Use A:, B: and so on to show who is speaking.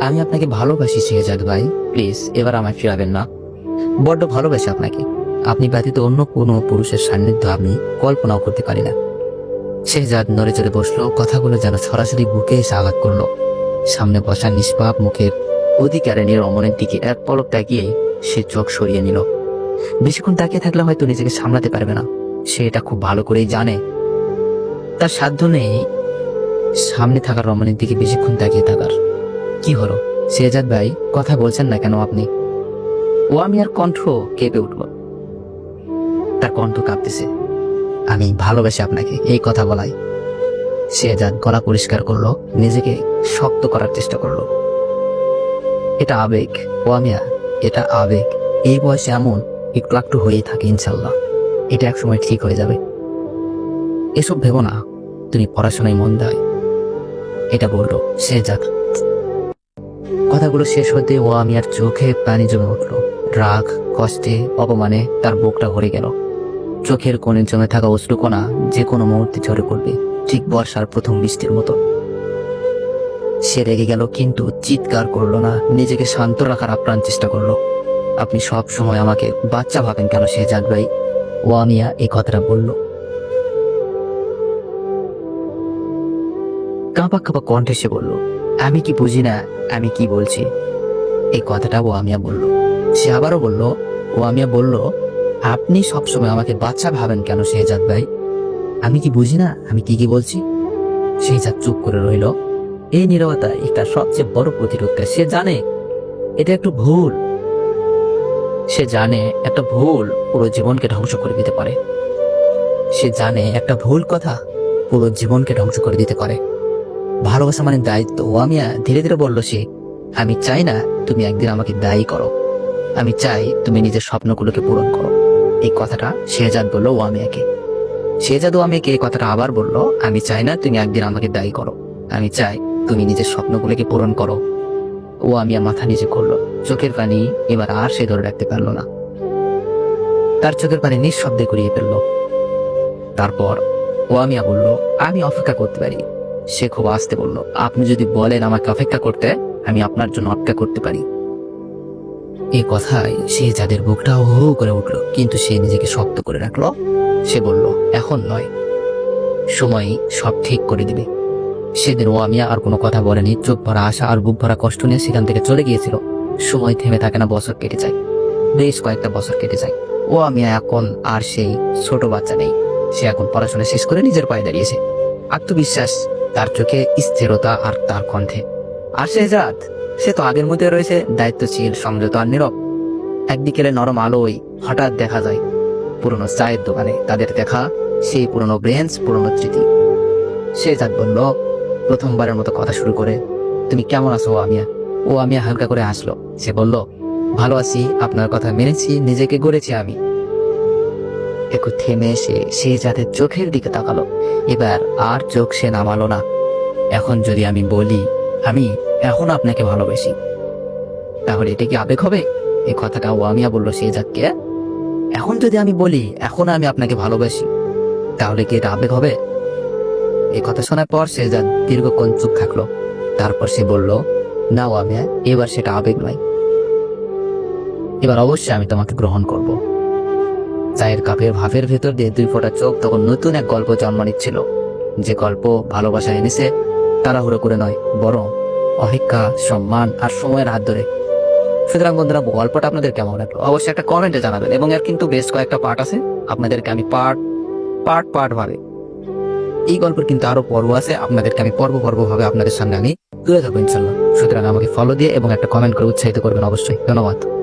A: আমি আপনাকে ভালোবাসি, শেহজাদ ভাই। প্লিজ, এবার আমায় ফিরাবেন না। বড্ড ভালোবাসি আপনাকে। আপনি ব্যতীত অন্য কোনো পুরুষের সান্নিধ্য আমি কল্পনাও করতে পারি না। শেহজাদ নড়ে চড়ে বসল, কথাগুলো যেন সরাসরি বুকে এসে আঘাত করল। সামনে বসা নিষ্পাপ মুখের অধিকারে নিয়ে রমণের দিকে এক পলক তাকিয়ে সে চোখ সরিয়ে নিল। বেশিক্ষণ তাকিয়ে থাকলে হয়তো নিজেকে সামলাতে পারবে না। সে এটা খুব ভালো করেই জানে তার সাধ্য নেই সামনে থাকা রমণের দিকে বেশিক্ষণ তাকিয়ে থাকার। কি হলো? শেহজাদ ভাই, কথা বলছেন না কেন আপনি? ও আমি আর কণ্ঠ কেঁপে উঠল। তার কণ্ঠ কাঁপতেছে। আমি ভালোবাসি আপনাকে, এই কথা বলাই। শেহজাদ গলা পরিষ্কার করল, নিজেকে শক্ত করার চেষ্টা করল। এটা আবেগ, ও আমিয়া এটা আবেগ। এই বয়সে এমন, একটু একটু হয়েই থাকে ইনশাল্লাহ। এটা একসময় ঠিক হয়ে যাবে। এসব ভেবো না তুমি পড়াশোনায় মন দাও। এটা বলল যাক। কথাগুলো শেষ হতে ও আমি আর চোখে পানি জমে উঠল। রাগ, কষ্টে, অপমানে তার বুকটা ভরে গেল। চোখের কোণে জমে থাকা অশ্রুকণা যে কোনো মুহূর্তে ঝরে পড়বে, ঠিক বর্ষার প্রথম বৃষ্টির মতো। সে রেগে গেল, কিন্তু চিৎকার করল না, নিজেকে শান্ত রাখার আপ্রাণ চেষ্টা করল। আপনি সব সময় আমাকে বাচ্চা ভাবেন কেন সে জাত ভাই? ও আমিয়া এই কথাটা বলল। কাঁপা কাঁপা কণ্ঠে সে বলল, আমি কি বুঝি না আমি কি বলছি? এই কথাটা ও আমিয়া বলল। সে আবারও বলল ও আমিয়া বলল, আপনি সবসময় আমাকে বাচ্চা ভাবেন কেন, শেহজাদ ভাই? আমি কি বুঝি না আমি কি কি বলছি? শেহজাদ চুপ করে রইল। এই নীরবতা একটা সবচেয়ে বড় প্রতিরোধটা সে জানে এটা একটু ভুল। সে জানে একটা ভুল পুরো জীবনকে ধ্বংস করে দিতে পারে। সে জানে একটা ভুল কথা পুরো জীবনকে ধ্বংস করে দিতে পারে। ভালোবাসা মানে দায়িত্ব। ও আমি ধীরে ধীরে বলল, সে, আমি চাই না তুমি একদিন আমাকে দায়ী করো। আমি চাই তুমি নিজের স্বপ্নগুলোকে পূরণ করো। এই কথাটা শেহজাদ বলল ও আমিয়াকে। শেহজাদ ও আমিয়াকে এই কথাটা আবার বলল, আমি চাই না তুমি একদিন আমাকে দায়ী করো। আমি চাই তুমি নিজের স্বপ্নগুলোকে পূরণ করো। ও আমিয়া মাথা নিচে করল। চোখের পানি এবার আর সে ধরে রাখতে পারল না। তার চোখের পানি নিঃশব্দে করিয়ে ফেলল। তারপর ও আমিয়া বলল, আমি অপেক্ষা করতে পারি। সে খুব আস্তে বলল, আপনি যদি বলেন আমাকে অপেক্ষা করতে, আমি আপনার জন্য অপেক্ষা করতে পারি। এই কথায় সে যাদের বুকটা হু করে উঠল, কিন্তু সে নিজেকে শক্ত করে রাখল। সে বলল, এখন নয়। সময় সব ঠিক করে দিবে। সেদিন ও আমি আর কোনো কথা বলেনি। চোখ ভরা আশা আর বুক ভরা কষ্ট নিয়ে সেখান থেকে চলে গিয়েছিল। সময় থেমে থাকে না, বছর কেটে যায়। বেশ কয়েকটা বছর কেটে যায়। ও আমি এখন আর সেই ছোট বাচ্চা নেই। সে এখন পড়াশোনা শেষ করে নিজের পায়ে দাঁড়িয়েছে। আত্মবিশ্বাস তার চোখে স্থিরতা আর তার কণ্ঠে। আর জাত, সে তো আগের মধ্যে রয়েছে, দায়িত্বশীল সংযত আর নীরব। এক বিকেলে নরম আলোয় হঠাৎ দেখা যায় পুরনো চায়ের দোকানে, তাদের দেখা সেই পুরনো ব্রেঞ্চ, পুরনো স্মৃতি। জাত বলল, প্রথমবারের মতো কথা শুরু করে, তুমি কেমন আছো ও আমিয়া? ও আমিয়া হালকা করে হাসলো। সে বলল, ভালো আছি, আপনার কথা মেনেছি, নিজেকে গড়েছি আমি। একটু থেমে এসে সে যাদের চোখের দিকে তাকালো, এবার আর চোখ সে নামালো না। এখন যদি আমি বলি, আমি এখন আপনাকে ভালোবাসি, তাহলে এটা কি আবেগ হবে? এই কথাটা ওয়ামিয়া বলল, সে যাকে এখন যদি আমি বলি, এখন আমি আপনাকে ভালোবাসি, তাহলে কি এটা আবেগ হবে? এই কথা শোনার পর সে যা দীর্ঘক্ষণ চুপ থাকল। তারপর সে বলল, না ওয়ামিয়া, এবার সেটা আবেগ নয়। এবার অবশ্যই আমি তোমাকে গ্রহণ করব। চায়ের কাপের ভাবের ভেতর দিয়ে দুই ফোঁটা চোখ তখন নতুন এক গল্প জন্ম নিচ্ছিল। যে গল্প ভালোবাসা এনেছে, তাড়াহুড়ো করে নয়, বরং অপেক্ষা, সম্মান আর সময়ের হাত ধরে। সুতরাং বন্ধুরা, গল্পটা আপনাদের কেমন লাগল? অবশ্যই একটা কমেন্টে জানাবেন, এবং এর কিন্তু বেশ কয়েকটা পার্ট আছে। আপনাদেরকে আমি পার্ট পার্ট পার্ট ভাবে। এই গল্পের কিন্তু আরও পর্ব আছে, আপনাদেরকে আমি পর্ব পর্ব ভাবে আপনাদের সামনে আমি তুলে ধরবো ইনশাল্লাহ সুতরাং আমাকে ফলো দিয়ে এবং একটা কমেন্ট করে উৎসাহিত করবেন অবশ্যই। ধন্যবাদ।